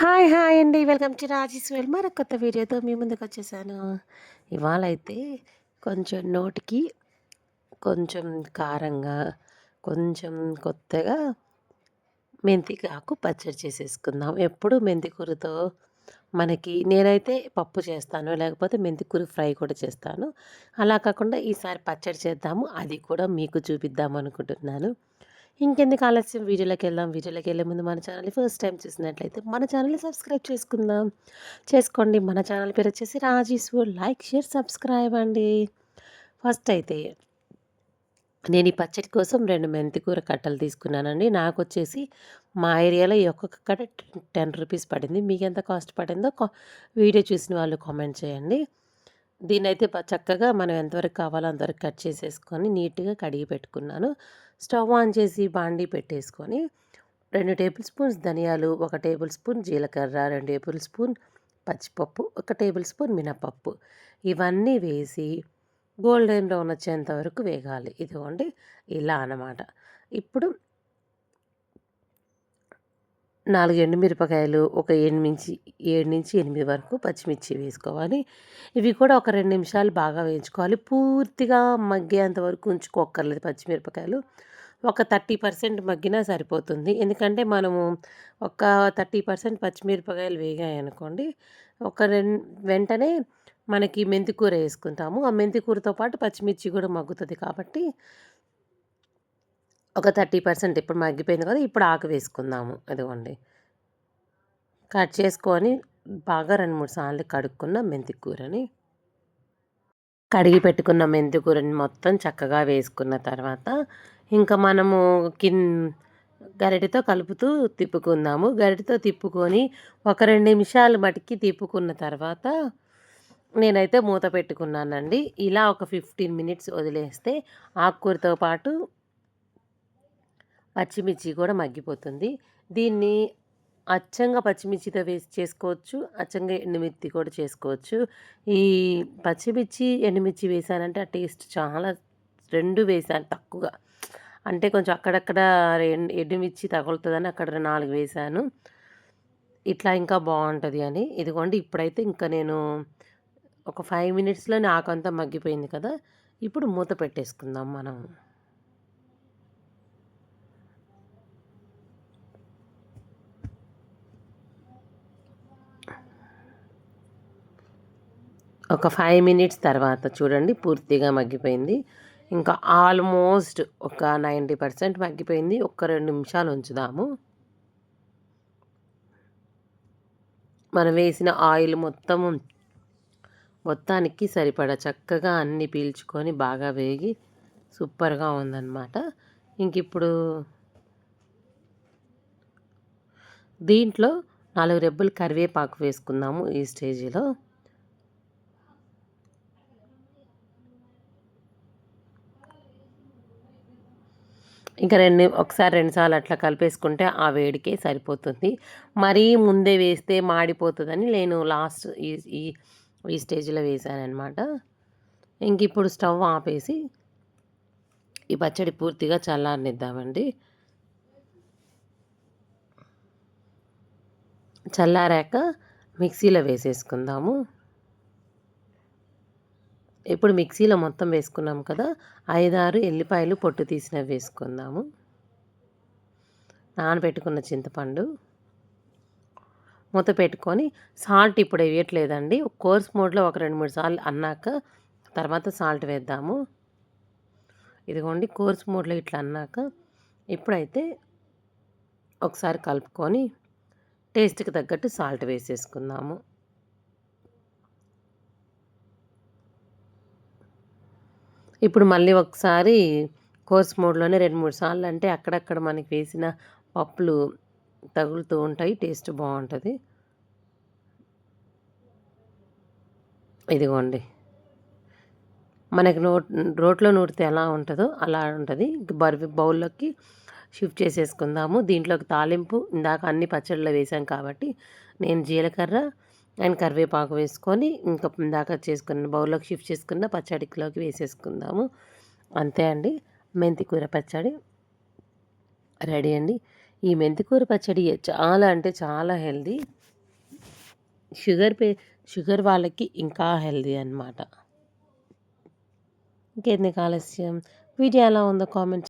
Hi hi అండి. Welcome to Rajeswari మరొక కొత్త వీడియోతో మీ ముందుకు వచ్చేసాను. ఇవాళ అయితే కొంచెం నోటికి కొంచెం కారంగా కొంచెం కొత్తగా మెంతికాకు ఆకు పచ్చడి చేసేసుకుందాం. ఎప్పుడు మెంతికూరతో మనకి నేనైతే పప్పు చేస్తాను లేకపోతే మెంతికూర ఫ్రై కూడా చేస్తాను. అలా కాకుండా ఈసారి పచ్చడి చేద్దాము అది కూడా మీకు చూపిద్దాం అనుకుంటున్నాను ఇంకెందుకు ఆలస్యం? వీడియోలోకి వెళ్దాం. వీడియోలోకి వెళ్ళే ముందు మన ఛానల్ని ఫస్ట్ టైం చూసినట్లయితే మన ఛానల్ని సబ్స్క్రైబ్ చేసుకుందాం. చేసుకోండి. మన ఛానల్ పేరు వచ్చేసి రాజేష్ లైక్ షేర్ సబ్స్క్రైబ్ అండి. ఫస్ట్ అయితే నేను ఈ పచ్చడి కోసం రెండు మెంతికూర కట్టలు తీసుకున్నానండి. నాకు వచ్చేసి మా ఏరియాలో ఈ ఒక్కొక్క కట్ట టెన్ రూపీస్ పడింది. మీకు ఎంత కాస్ట్ పడిందో వీడియో చూసిన వాళ్ళు కామెంట్ చేయండి. దీన్నైతే చక్కగా మనం ఎంతవరకు కావాలో అంతవరకు కట్ చేసేసుకొని నీట్గా కడిగి పెట్టుకున్నాను. స్టవ్ ఆన్ చేసి బాండీ పెట్టేసుకొని రెండు టేబుల్ స్పూన్స్ ధనియాలు ఒక టేబుల్ స్పూన్ జీలకర్ర రెండు టేబుల్ స్పూన్ పచ్చిపప్పు ఒక టేబుల్ స్పూన్ మినపప్పు. ఇవన్నీ వేసి గోల్డెన్ బ్రౌన్ వచ్చేంత వరకు వేగాలి. ఇదిగోండి ఇలా అన్నమాట. ఇప్పుడు నాలుగు ఎండుమిరపకాయలు ఒక ఎనిమిది ఏడు నుంచి ఎనిమిది వరకు పచ్చిమిర్చి వేసుకోవాలి. ఇవి కూడా ఒక రెండు నిమిషాలు బాగా వేయించుకోవాలి. పూర్తిగా మగ్గేంత వరకు ఉంచుకోక్కర్లేదు పచ్చిమిరపకాయలు. ఒక థర్టీ పర్సెంట్ మగ్గినా సరిపోతుంది. ఎందుకంటే మనము ఒక థర్టీ పర్సెంట్ పచ్చిమిరపకాయలు వేగాయి అనుకోండి ఒక రెండు వెంటనే మనకి మెంతికూర వేసుకుంటాము. ఆ మెంతికూరతో పాటు పచ్చిమిర్చి కూడా మగ్గుతుంది కాబట్టి ఒక థర్టీ పర్సెంట్ ఇప్పుడు మగ్గిపోయింది కదా ఇప్పుడు ఆకు వేసుకుందాము. అదిగోండి. కట్ చేసుకొని బాగా రెండు మూడు సార్లు కడుక్కున్న మెంతికూరని కడిగి పెట్టుకున్న మెంతికూరని మొత్తం చక్కగా వేసుకున్న తర్వాత ఇంకా మనము కిన్ గరిటెతో కలుపుతూ తిప్పుకుందాము. గరిటెతో తిప్పుకొని ఒక రెండు నిమిషాలు మటుకి తిప్పుకున్న తర్వాత నేనైతే మూత పెట్టుకున్నానండి. ఇలా ఒక ఫిఫ్టీన్ మినిట్స్ వదిలేస్తే ఆకుకూరతో పాటు పచ్చిమిర్చి కూడా మగ్గిపోతుంది. దీన్ని అచ్చంగా పచ్చిమిర్చితో వేసి చేసుకోవచ్చు. అచ్చంగా ఎండుమిర్చి కూడా చేసుకోవచ్చు. ఈ పచ్చిమిర్చి ఎండుమిర్చి వేసానంటే ఆ టేస్ట్ చాలా రెండు వేసాను తక్కువగా. అంటే కొంచెం అక్కడక్కడ ఎండుమిర్చి తగులుతుందని అక్కడ నాలుగు వేసాను ఇట్లా ఇంకా బాగుంటుంది అని. ఇదిగోండి ఇప్పుడైతే ఇంకా నేను ఒక ఫైవ్ మినిట్స్లో నాకంతా మగ్గిపోయింది కదా. ఇప్పుడు మూత పెట్టేసుకుందాం మనం. ఒక ఫైవ్ మినిట్స్ తర్వాత చూడండి పూర్తిగా మగ్గిపోయింది. ఇంకా ఆల్మోస్ట్ ఒక నైంటీ పర్సెంట్ మగ్గిపోయింది. ఒక రెండు నిమిషాలు ఉంచుదాము. మనం వేసిన ఆయిల్ మొత్తం మొత్తానికి సరిపడా చక్కగా అన్నీ పీల్చుకొని బాగా వేగి సూపర్గా ఉందన్నమాట. ఇంక ఇప్పుడు దీంట్లో నాలుగు రెబ్బలు కరివేపాకు వేసుకుందాము ఈ స్టేజీలో. ఇంకా రెండు ఒకసారి రెండుసార్లు అట్లా కలిపేసుకుంటే ఆ వేడికే సరిపోతుంది. మరీ ముందే వేస్తే మాడిపోతుందని నేను లాస్ట్ ఈ ఈ ఈ స్టేజ్లో వేసానమాట ఇంక ఇప్పుడు స్టవ్ ఆపేసి ఈ పచ్చడి పూర్తిగా చల్లారనిద్దామండి. చల్లారాక మిక్సీలో వేసేసుకుందాము. ఇప్పుడు మిక్సీలో మొత్తం వేసుకున్నాం కదా ఐదారు ఎల్లిపాయలు పొట్టు తీసినవి వేసుకుందాము. నానబెట్టుకున్న చింతపండు మూత పెట్టుకొని సాల్ట్ ఇప్పుడు వేయట్లేదండి. కోర్స్ మోడ్లో ఒక రెండు మూడు సార్లు అన్నాక తర్వాత సాల్ట్ వేద్దాము. ఇదిగోండి కోర్స్ మోడ్లో ఇట్లా అన్నాక ఇప్పుడైతే ఒకసారి కలుపుకొని టేస్ట్కి తగ్గట్టు సాల్ట్ వేసేసుకుందాము. ఇప్పుడు మళ్ళీ ఒకసారి కోర్స్ మోడ్లోనే రెండు మూడు సార్లు అంటే అక్కడక్కడ మనకి వేసిన పప్పులు తగులుతూ ఉంటాయి టేస్ట్ బాగుంటుంది. ఇదిగోండి. మనకి నోట్ రోట్లో నూరితే ఎలా ఉంటుందో అలా ఉంటుంది. బర్వి బౌల్లోకి షిఫ్ట్ చేసేసుకుందాము. దీంట్లోకి తాలింపు ఇందాక అన్ని పచ్చళ్ళలో వేసాం కాబట్టి నేను జీలకర్ర అండ్ కరివేపాకు వేసుకొని ఇంకా ఇందాక చేసుకున్న బౌల్లోకి షిఫ్ట్ చేసుకున్న పచ్చడిలోకి వేసేసుకుందాము. అంతే అండి. మెంతికూర పచ్చడి రెడీ అండి. ఈ మెంతికూర పచ్చడి చాలా అంటే చాలా హెల్దీ. షుగర్ పే షుగర్ వాళ్ళకి ఇంకా హెల్దీ అనమాట ఇంకెందుకు ఆలస్యం? వీడియో ఎలా ఉందో కామెంట్